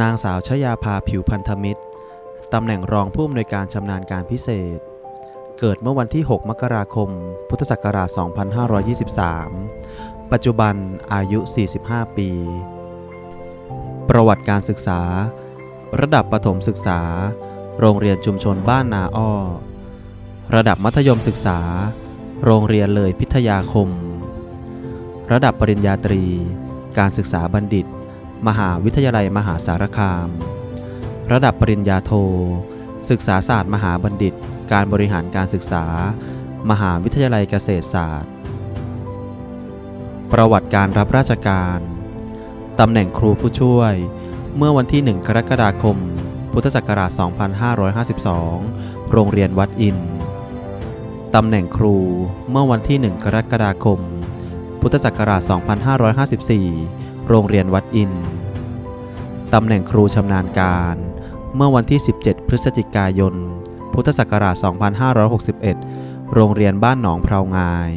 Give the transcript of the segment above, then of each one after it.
นางสาวชยาภาผิวพันธมิตร ตำแหน่งรองผู้อำนวยการชำนาญการพิเศษ เกิดเมื่อวันที่ 6 มกราคม พุทธศักราช 2523 ปัจจุบันอายุ 45 ปี ประวัติการศึกษา ระดับประถมศึกษา โรงเรียนชุมชนบ้านนาอ้อ ระดับมัธยมศึกษา โรงเรียนเลยพิทยาคม ระดับปริญญาตรี การศึกษาบัณฑิต มหาวิทยาลัยมหาสารคาม ระดับปริญญาโท ศึกษาศาสตร์มหาบัณฑิต การบริหารการศึกษา มหาวิทยาลัยเกษตรศาสตร์ ประวัติการรับราชการ ตำแหน่งครูผู้ช่วย เมื่อวันที่ 1 กรกฎาคม พุทธศักราช 2552 โรงเรียนวัดอิน ตำแหน่งครูเมื่อวันที่ 1 กรกฎาคม พุทธศักราช 2554 โรงเรียนวัดอิน ตำแหน่งครูชำนาญการ เมื่อวันที่ 17 พฤศจิกายน พุทธศักราช 2561 โรงเรียนบ้านหนองพราวงาย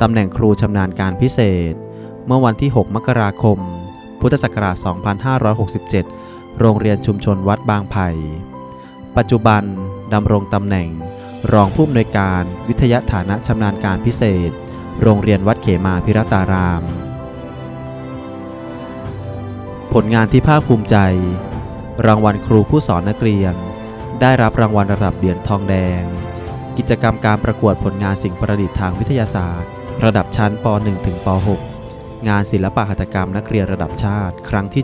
ตำแหน่งครูชำนาญการพิเศษ เมื่อวันที่ 6 มกราคม พุทธศักราช 2567 โรงเรียนชุมชนวัดบางไผ่ ปัจจุบันดำรงตำแหน่ง รองผู้อำนวยการวิทยาฐานะชำนาญการพิเศษ โรงเรียนวัดเขมาพิรตาราม ผลงานที่ภาคภูมิใจ รางวัลครูผู้สอนนักเรียน ได้รับรางวัลระดับเหรียญทองแดง กิจกรรมการประกวดผลงานสิ่งประดิษฐ์ทางวิทยาศาสตร์ ระดับชั้นป .1 ถึงป .6 งานศิลปะหัตถกรรมนักเรียนระดับชาติ ครั้งที่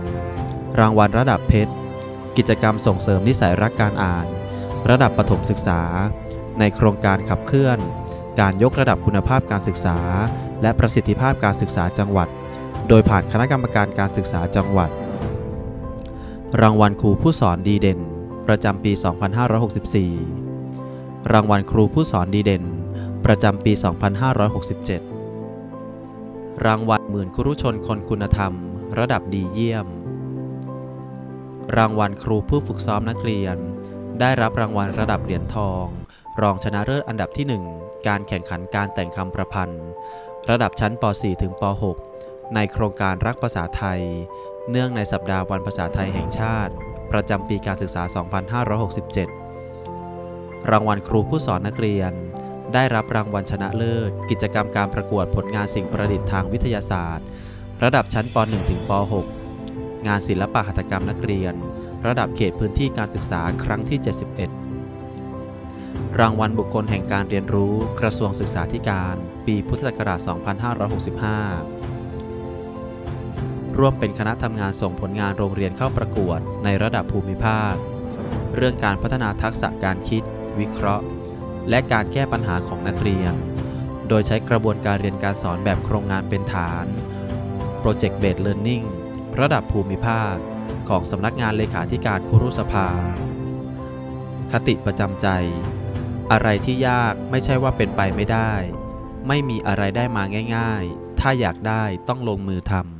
70 รางวัลระดับเพชร กิจกรรมส่งเสริมนิสัยรักการอ่าน ระดับประถมศึกษา ในโครงการขับเคลื่อน การยกระดับคุณภาพการศึกษา และประสิทธิภาพการศึกษาจังหวัด โดยผ่านคณะกรรมการการศึกษาจังหวัด รางวัลครูผู้สอนดีเด่น ประจำปี 2564 รางวัลครูผู้สอนดีเด่น ประจำปี 2567 รางวัลหมื่นครุชนคนคุณธรรม ระดับดีเยี่ยม รางวัลครูผู้ฝึกซ้อมนักเรียน ได้รับรางวัลระดับเหรียญทอง รองชนะเลิศอันดับที่ 1 การแข่งขันการแต่งคำประพันธ์ ระดับชั้นป .4 ถึงป .6 ในโครงการรักภาษาไทย เนื่องในสัปดาห์วันภาษาไทยแห่งชาติ ประจำปีการศึกษา 2567 รางวัลครูผู้สอนนักเรียน ได้รับรางวัลชนะเลิศ กิจกรรมการประกวดผลงานสิ่งประดิษฐ์ทางวิทยาศาสตร์ ระดับชั้นป .1 ถึงป .6 งานศิลปะหัตถกรรมนักเรียน ระดับเขตพื้นที่การศึกษาครั้งที่ 71รางวัลบุคคลแห่งการเรียนรู้กระทรวงศึกษาธิการ ปีพุทธศักราช 2565 ร่วมเป็นคณะทำงานส่งผลงานโรงเรียนเข้าประกวดในระดับภูมิภาค เรื่องการพัฒนาทักษะการคิด วิเคราะห์ และการแก้ปัญหาของนักเรียน โดยใช้กระบวนการเรียนการสอนแบบโครงงานเป็นฐาน Project Based Learning ระดับภูมิภาค ของสำนักงานเลขาธิการครุสภา คติประจำใจ อะไรที่ยากไม่ใช่ว่าเป็นไปไม่ได้ ไม่มีอะไรได้มาง่าย ๆ ถ้าอยากได้ต้องลงมือทำ